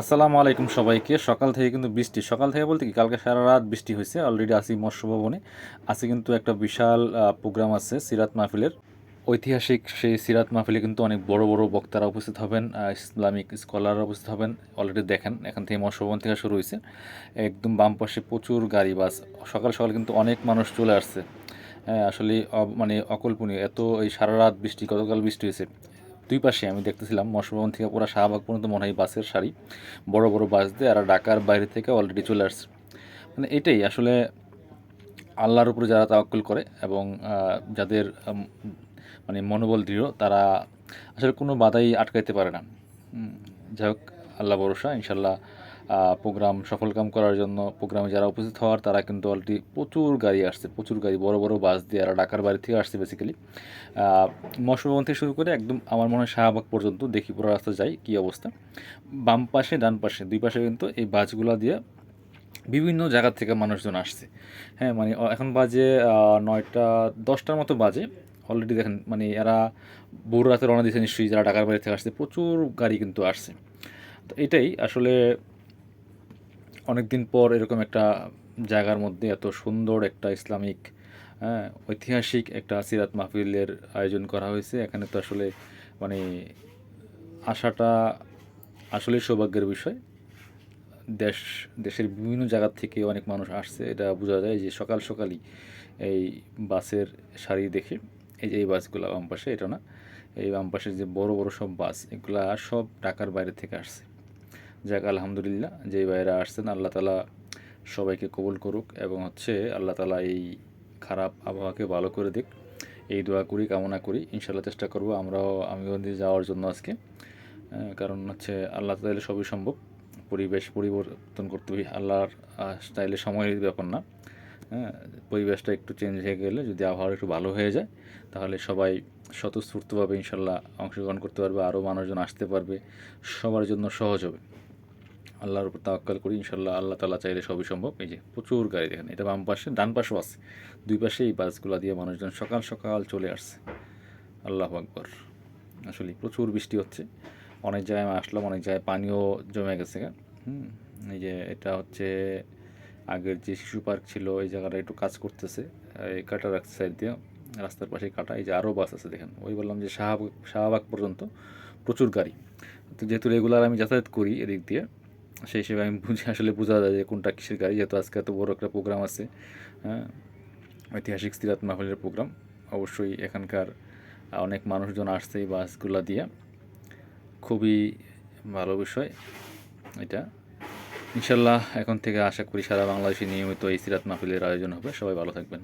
আসসালামু আলাইকুম সবাইকে। সকাল থেকে কিন্তু বৃষ্টি। সকাল থেকে বলতে কি, কালকে সারা রাত বৃষ্টি হয়েছে। অলরেডি আসি মৎস্য ভবনে আজকে কিন্তু একটা বিশাল প্রোগ্রাম আছে সিরাত মাহফিলের। ঐতিহাসিক সেই সিরাত মাহফিলে কিন্তু অনেক বড় বড় বক্তারা উপস্থিত হবেন ইসলামিক স্কলাররা উপস্থিত হবেন। অলরেডি দেখেন, এখান থেকে মৎস্য ভবন থেকে শুরু হয়েছে। একদম বাম পাশে প্রচুর গাড়ি, বাস। সকাল সকাল কিন্তু অনেক মানুষ চলে আসছে। হ্যাঁ আসলে মানে অকল্পনীয়। এত এই সারা রাত বৃষ্টি, গতকাল বৃষ্টি হয়েছে। দুই পাশে আমি দেখতেছিলাম মৎস্যভবন থেকে পুরো শাহবাগ পর্যন্ত মনে হয় বাসের সারি। বড় বড় বাস দিয়ে আর ঢাকার বাইরে থেকে অলরেডি চলে আসছে। মানে এটাই আসলে আল্লাহর উপরে যারা তাওয়াক্কুল করে এবং যাদের মানে মনোবল দৃঢ়, তারা আসলে কোনো বাধাই আটকাইতে পারে না। যাই হোক, আল্লাহ ভরসা ইনশাল্লাহ প্রোগ্রাম সফলকাম করার জন্য প্রোগ্রামে যারা উপস্থিত হওয়ার, তারা কিন্তু অলরেডি প্রচুর গাড়ি আসছে, প্রচুর গাড়ি, বড় বড় বাস দিয়ে আর ঢাকার বাড়ি থেকে আসছে বেসিক্যালি মৎস্যভবন থেকে শুরু করে একদম আমার মনে হয় শাহবাগ পর্যন্ত দেখি পুরো রাস্তা যাই কী অবস্থা। বাম পাশে, ডান পাশে, দুই পাশে কিন্তু এই বাসগুলো দিয়ে বিভিন্ন জায়গা থেকে মানুষজন আসছে। হ্যাঁ মানে এখন বাজে নয়টা, দশটার মতো বাজে। অলরেডি দেখেন মানে এরা ভোর রাতে রওনা দিয়েছে নিশ্চয়ই, যারা ঢাকার বাড়ি থেকে আসছে, প্রচুর গাড়ি কিন্তু আসছে। তো এটাই আসলে অনেক দিন পর এরকম একটা জায়গার মধ্যে এত সুন্দর একটা ইসলামিক হ্যাঁ ঐতিহাসিক একটা সিরাত মাহফিলের আয়োজন করা হয়েছে। এখানে তো আসলে মানে আসাটা আসলে সৌভাগ্যের বিষয়। দেশ, দেশের বিভিন্ন জায়গা থেকে অনেক মানুষ আসছে। এটা বোঝা যায় যে সকাল সকালই এই বাসের সারি দেখে, এই যে এই বাসগুলো বাম পাশে, এটা না, এই বাম যে বড় বড় সব বাস, এগুলা সব ঢাকার বাইরে থেকে আসছে। যাক, আলহামদুলিল্লাহ যে বাইরে আসছেন, আল্লাহ তালা সবাইকে কবুল করুক এবং হচ্ছে আল্লাহ তালা এই খারাপ আবহাওয়াকে ভালো করে দিক। এই দোয়া করি, কামনা করি ইনশাল্লাহ চেষ্টা করব আমরাও, আমিও যাওয়ার জন্য আজকে। কারণ হচ্ছে আল্লাহ তাহলে সবই সম্ভব, পরিবেশ পরিবর্তন করতে হবে, আল্লাহর স্টাইলে সময়ের ব্যাপার না। হ্যাঁ পরিবেশটা একটু চেঞ্জ হয়ে গেলে যদি আবহাওয়া একটু ভালো হয়ে যায়, তাহলে সবাই স্বতঃস্ফূর্তভাবে ইনশাল্লাহ অংশগ্রহণ করতে পারবে, আরও মানুষজন আসতে পারবে, সবার জন্য সহজ হবে। আল্লাহর উপর তাওয়াক্কাল করি ইনশাল্লাহ আল্লাহ তালা চাইলে সবই সম্ভব। এই যে প্রচুর গাড়ি দেখেন, এটা বাম পাশে, ডান পাশেও আছে। দুই পাশে এই বাসগুলো দিয়ে মানুষজন সকাল সকাল চলে আসছে। আল্লাহ আকবর। আসলে প্রচুর বৃষ্টি হচ্ছে। অনেক জায়গায় আসলাম, অনেক জায়গায় পানিও জমে গেছে গা। হুম, এই যে এটা হচ্ছে আগের যে শিশু পার্ক ছিল, এই জায়গাটা একটু কাজ করতেছে, এই কাটার এক সাইড দিয়ে, রাস্তার পাশে কাটা, এই যে আরও বাস আছে দেখেন। ওই বললাম যে শাহবাগ শাহবাগ পর্যন্ত প্রচুর গাড়ি। তো যেহেতু রেগুলার আমি যাতায়াত করি এদিক দিয়ে সেই হিসেবে আমি বুঝে, আসলে বোঝা যায় যে কোনটা কিসের গাড়ি, যেহেতু আজকে এত বড় একটা প্রোগ্রাম আছে হ্যাঁ? ঐতিহাসিক সিরাত মাহফিলের প্রোগ্রাম অবশ্যই এখানকার অনেক মানুষজন আসছে এই বাসগুলো দিয়ে। খুবই ভালো বিষয় এটা। ইনশাল্লাহ এখন থেকে আশা করি সারা বাংলাদেশে নিয়মিত এই সিরাত মাহফিলের আয়োজন হবে। সবাই ভালো থাকবেন।